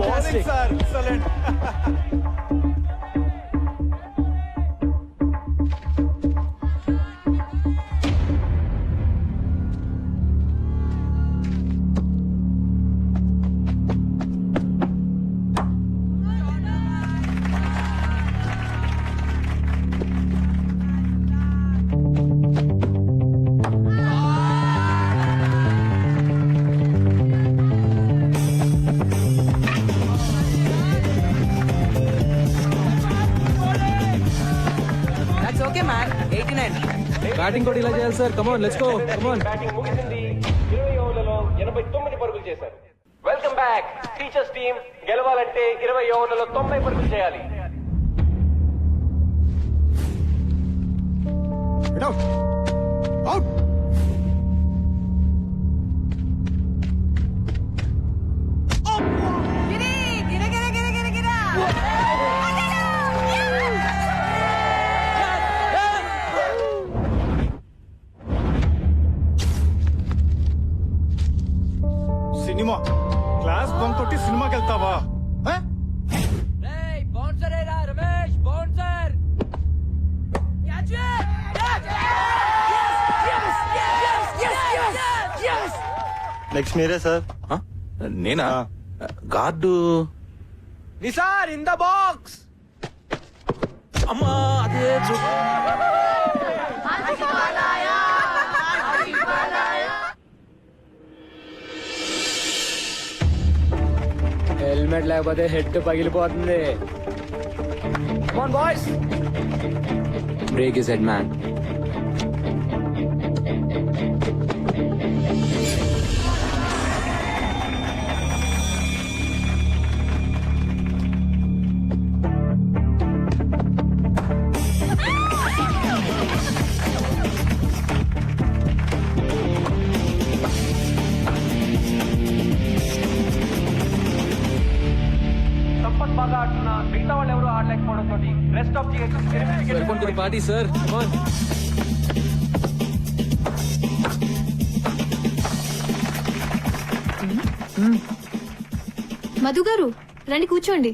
Morning, sir. Excellent. Eighty nine batting కూడా ఇలా చేయాలి sir come on let's go come on batting ముగిసింది. ఇరవై ఓవర్లలో ఎనభై తొమ్మిది పరుగులు చేశారు. వెల్కమ్ బ్యాక్ టీచర్స్ టీం గెలవాలంటే ఇరవై ఓవర్లలో తొంభై పరుగులు చేయాలి. సినిమా. క్లాస్ బంక్ కొట్టి సినిమాకి వెళ్తావా? ఆ? బౌన్సర్ ఏరా రమేష్ బౌన్సర్ నెక్స్ట్ మీరే సార్ నేనా? Guard. Nisar in the box అమ్మా అదే హెల్మెట్ లేకపోతే హెడ్ పగిలిపోతుంది. Boys break is head man మిగతా వాళ్ళు ఎవరు ఆడలేకపోవడం తోటి rest of the party sir Madhu గారు రండి కూర్చోండి.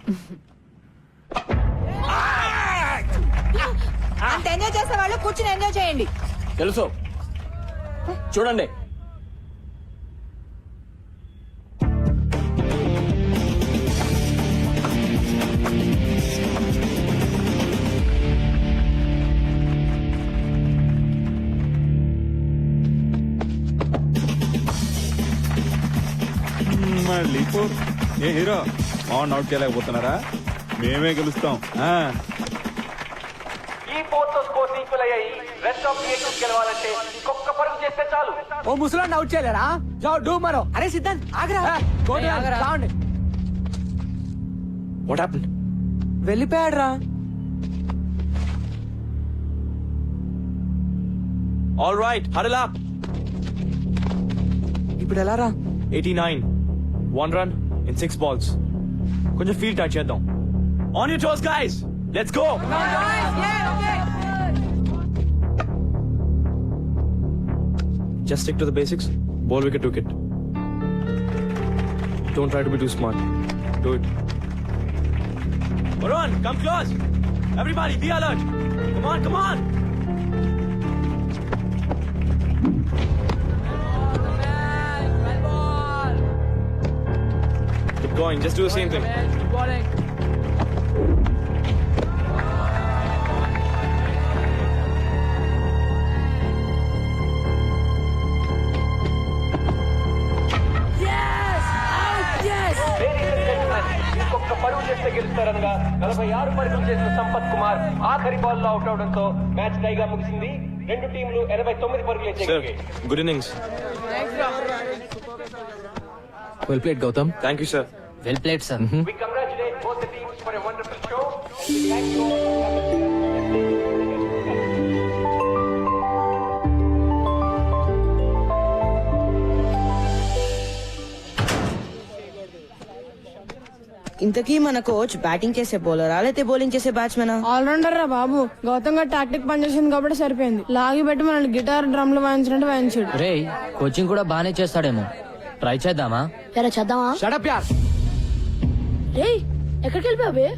అంత ఎంజాయ్ చేసే వాళ్ళు కూర్చుని ఎంజాయ్ చేయండి. తెలుసు. చూడండి. ఏ హీరో? ఆన్ అవుట్ చేయలేకపోతున్నారా మేమే గెలుస్తాం. ఆ. ఈ ఫోర్తో స్కోర్ ఈక్వల్ అయ్యాయి. రెస్ట్ ఆఫ్ ది గెలవాలంటే ఇంకొక పరుగు చేస్తే చాలు. ఓ ముసలాన్ని అవుట్ చేయలేరా? జావ్ డూ మరో. అరే సిద్ధాంత్ ఆగరా. వాట్ హ్యాపెండ్ వెళ్ళిపోయాడు రా ఆల్ రైట్ హడల్ అప్ ఇప్పుడు ఎలా రా? Eighty nine one run in six balls కొంచెం ఫీల్ టచ్ చేద్దాం. On you toes guys let's go just stick to the basics ball wicket wicket don't try to be too smart do it Varun, come close. Everybody, be alert. Come on, come on. Keep going. Just do the same thing. Ladies and gentlemen, ఇంకొక పరుగు చేస్తే గెలుస్తారనగా నలభై ఆరు పరుగులు చేసిన సంపత్ కుమార్ ఆఖరి బాల్లో out అవడంతో match టైగా ముగిసింది రెండు టీంలు ఎనభై తొమ్మిది పరుగులు good innings. Well played Gautam Thank you, sir. Well played sir We congratulate both the teams for a wonderful show. We thank you. ఇంతకీ మన కోచ్ బ్యాటింగ్ చేసే బౌలరా లేకపోతే బౌలింగ్ చేసే బ్యాట్స్మెనా ఆల్రౌండర్ రా బాబు. గౌతమ్ గారు టాక్టిక్ పనిచేసింది కాబట్టి సరిపోయింది. లాగి పెట్టి మనల్ని గిటార్ డ్రమ్లు వాయించినట్టు వాయించాడు. రే కోచింగ్ కూడా బానే చేస్తాడేమో. ట్రై చేద్దామా? ఎరా చేద్దామా? షడప్ యార్ రే ఎక్కడికి వెళ్ళిపోయావే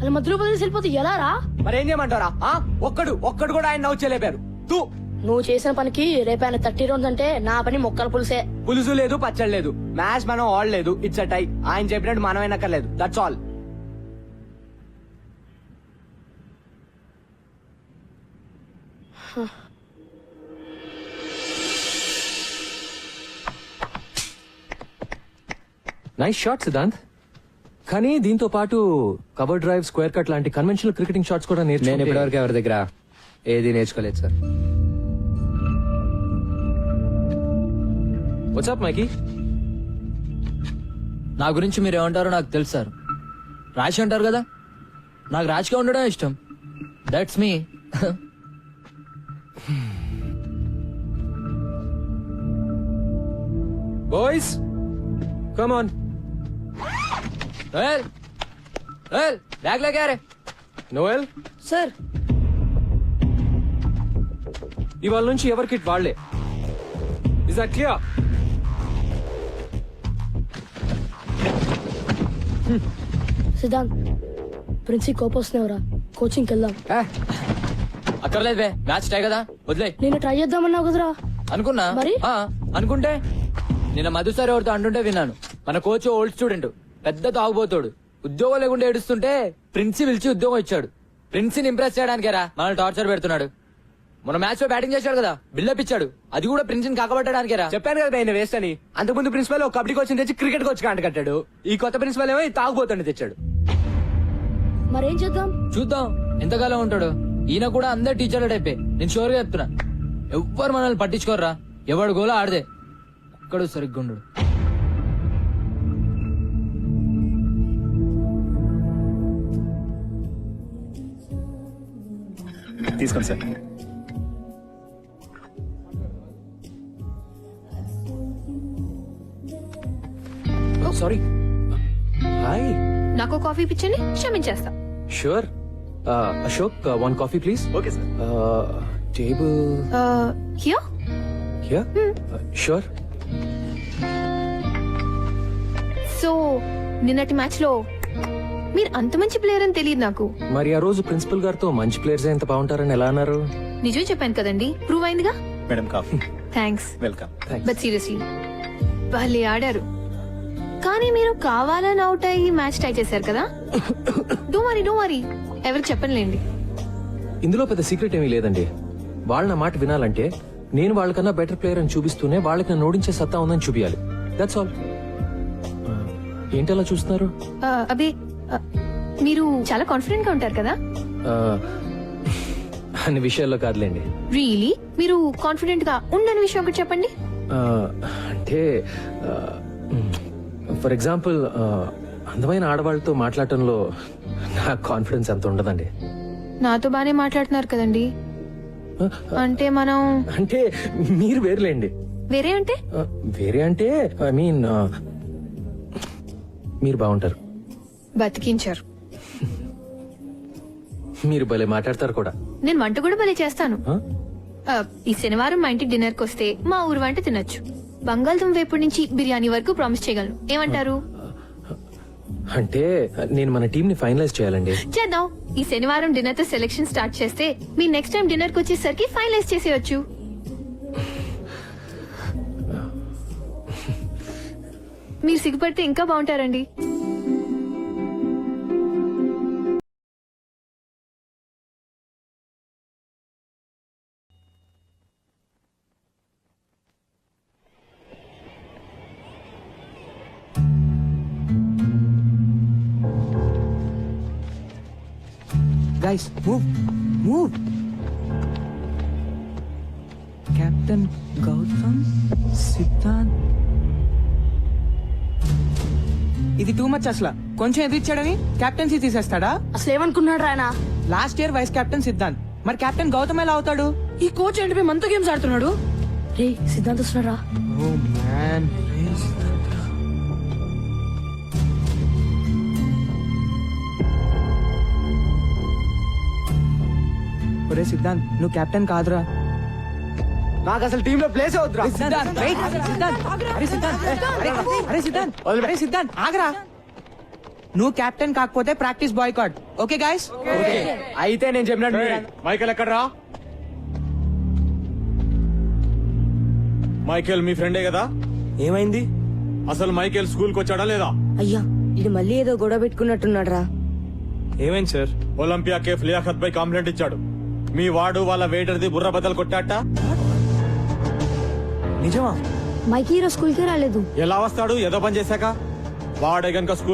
అలా మధ్యలో వదిలేసి వెళ్ళిపోతే ఎలా రా? మరి ఏం చేయమంటారా ఆ? ఒక్కడు ఒక్కడు కూడా ఆయన నవ్వు చేయలేపారు. తూ. నువ్వు చేసిన పనికి రేపైన థర్టీ రౌండ్స్ అంటే నా పని మొక్కల పులిసే. పులుసు లేదు పచ్చడి లేదు. మ్యాచ్ మనం ఆడలేదు ఇట్స్ అ టై. ఆయన చెప్పినట్టు మనం వినక్కర్లేదు. That's all nice shot Siddhant కానీ దీంతో పాటు కవర్ డ్రైవ్ స్క్వేర్ కట్ లాంటి కన్వెన్షనల్ క్రికెటింగ్ షాట్స్ కూడా నేను నేర్చుకుంటే ఇప్పటివరకు ఎవరి దగ్గర ఏది నేర్చుకోలేదు సార్ వాట్సాప్ మైకి నా గురించి మీరు ఏమంటారో నాకు తెలుసు సార్ రాశి అంటారు కదా? నాకు రాశిగా ఉండడం ఇష్టం. That's me boys come on bag లేకే రే నోయల్? సార్. ఇవాళ నుంచి ఎవరి కిట్ వాళ్ళే? ఇస్ దట్ క్లియర్ సిద్ధాంత్ ప్రిన్సి కోపొస్తున్నావురా. కోచింగ్కి వెళ్దాం. అక్కర్లేదు బే మ్యాచ్ టై కదా వదిలే. నేను ట్రై చేద్దామన్నావు కదరా. అనుకున్నా? మరి? ఆ, అనుకుంటే? నిన్న మధు సార్ ఎవరితో అంటుంటే విన్నాను. మన కోచ్ ఓల్డ్ స్టూడెంట్ పెద్ద తాగుబోతాడు. ఉద్యోగం లేకుండా ఏడుస్తుంటే ప్రిన్సి పిలిచి ఉద్యోగం ఇచ్చాడు. ప్రిన్సిని ఇంప్రెస్ చేయడానికేరా మనల్ని టార్చర్ పెడుతున్నాడు. మన మ్యాచ్లో బ్యాటింగ్ చేశాడు కదా బిల్డప్ ఇచ్చాడు. అది కూడా ప్రిన్సిని కాకబట్టడానికేరా చెప్పాను కదా ఆయన వేస్ట్ అని. అంతకుముందు ప్రిన్సిపల్ ఒక కబడ్డీ కోచ్ తెచ్చి క్రికెట్ కోచ్ కాంట కట్టాడు. ఈ కొత్త ప్రిన్సిపల్ ఏమో తాగుబోతుండే తెచ్చాడు. మరేం చేద్దాం? చూద్దాం. ఎంతకాలం ఉంటాడు? ఈయన కూడా అందరు టీచర్ల టైపే నేను షోర్గా చెప్తున్నా. ఎవ్వరు మనల్ని పట్టించుకోర్రా. ఎవడు గోలా ఆడదే ఒక్కడు సరిగ్గా ఉండడు. తీసుకోండి సార్. సారీ హాయ్ నాకు కాఫీ పిచ్చండి క్షమించేస్తా. Sure Ashok one coffee please okay sir table here here sure so నిన్నటి మ్యాచ్లో మీరు అంత మంచి ప్లేయర్ అని తెలియదు నాకు. మరి ఆ రోజు ప్రిన్సిపల్ గారితో మంచి ప్లేయర్స్ ఎంత బాగుంటారని ఎలా అన్నారు? నిజం చెప్పాను కదండి. ప్రూవ్ అయిందిగా? Madam coffee thanks welcome but seriously వాళ్ళే ఆడారు. కానీ మీరు కావాలని అవుట్ అయ్యి మ్యాచ్ టై చేశారు కదా? డో వరీ డో వరీ ఎవరికి చెప్పనులేండి. ఇందులో పెద్ద సీక్రెట్ ఏమీ లేదండి. వాళ్ళ నా మాట వినాలంటే నేను వాళ్ళకన్నా బెటర్ ప్లేయర్ అని చూపిస్తూనే వాళ్ళకి నన్ను ఓడించే సత్తా ఉందని చూపించాలి దట్స్ ఆల్ ఏంటి అలా చూస్తున్నారు? అబే మీరు చాలా కాన్ఫిడెంట్గా ఉంటారు కదా? అన్ని విషయాల్లో కాదులేండి. రియలీ మీరు కాన్ఫిడెంట్గా ఉండని విషయం ఒకటి చెప్పండి. అంటే ఫర్ ఎగ్జాంపుల్ అందమైన ఆడవాళ్ళతో మాట్లాడటంలో నా కాన్ఫిడెన్స్ అంత ఉండదండి. నాతో బానే మాట్లాడుతున్నారు కదండి. అంటే మనం అంటే మీరు వేరులేండి. వేరే అంటే? వేరే అంటే ఐ మీన్ మీరు బాగుంటారు. బతికించారు. మీరు భలే మాట్లాడతారు కూడా. నేను వంట కూడా భలే చేస్తాను? ఆ, ఈ శనివారం మా ఇంటికి డిన్నర్కి వస్తే మా ఊరు వంట తినొచ్చు. బంగాళదుంప వేపుడు నుంచి బిర్యానీ వరకు ప్రామిస్ చేయగలను. ఏమంటారు? అంటే నేను మన టీం ని ఫైనలైజ్ చేయాలండి. చేద్దాం. ఈ శనివారం డిన్నర్తో సెలెక్షన్ స్టార్ట్ చేస్తే మీ నెక్స్ట్ టైం డిన్నర్కి వచ్చేసరికి ఫైనలైజ్ చేసేయచ్చు. మీరు సిగ్గుపడితే ఇంకా బాగుంటారండి. Guys move move captain Gautam Siddhant ఇది టూ మచ్ అసలు. కొంచెం ఎదిరిచ్చాడని కెప్టెన్సీ తీసేస్తాడా? అసలు ఏమనుకున్నాడు రాయన? Last year vice captain Siddhant మరి కెప్టెన్ గౌతమ్ ఎలా అవుతాడు? ఈ కోచ్ ఏంటి? మనతో గేమ్స్ ఆడుతున్నాడు. రే సిద్ధాంత్ వస్తున్నారా ఓ మ్యాన్ ఒరే సిద్ధాంత్ నువ్వు కెప్టెన్ కాదురా. నాకు అసలు టీంలో ప్లేస్ అవుతురా సిద్ధాంత్ సిద్ధాంత్ అరే సిద్ధాంత్ అరే, అరే సిద్ధాంత్ అరే సిద్ధాంత్ ఆగరా. నువ్వు కెప్టెన్ కాకపోతే practice boycott okay. Guys అయితే నేను చెప్పినట్టు మైకేల్ ఎక్కడ్రా? మైకేల్ మీ ఫ్రెండే కదా? ఏమైంది? అసలు మైకేల్ స్కూల్కి వచ్చాడా లేదా? అయ్యా ఇది మళ్ళీ ఏదో గొడవ పెట్టుకున్నట్టున్నాడు రా ఏమైంది సార్? ఒలింపియా కేఫ్ లియాఖత్ పై కంప్లైంట్ ఇచ్చాడు. మీ వాడు వాళ్ళ వెయిటర్ది బుర్ర బద్దలు కొట్టాట? నిజమా? మైకి ఈరోజు స్కూల్కి రాలేదు. ఎలా వస్తాడు? ఏదో పని చేశాక? వాడే గనుక స్కూల్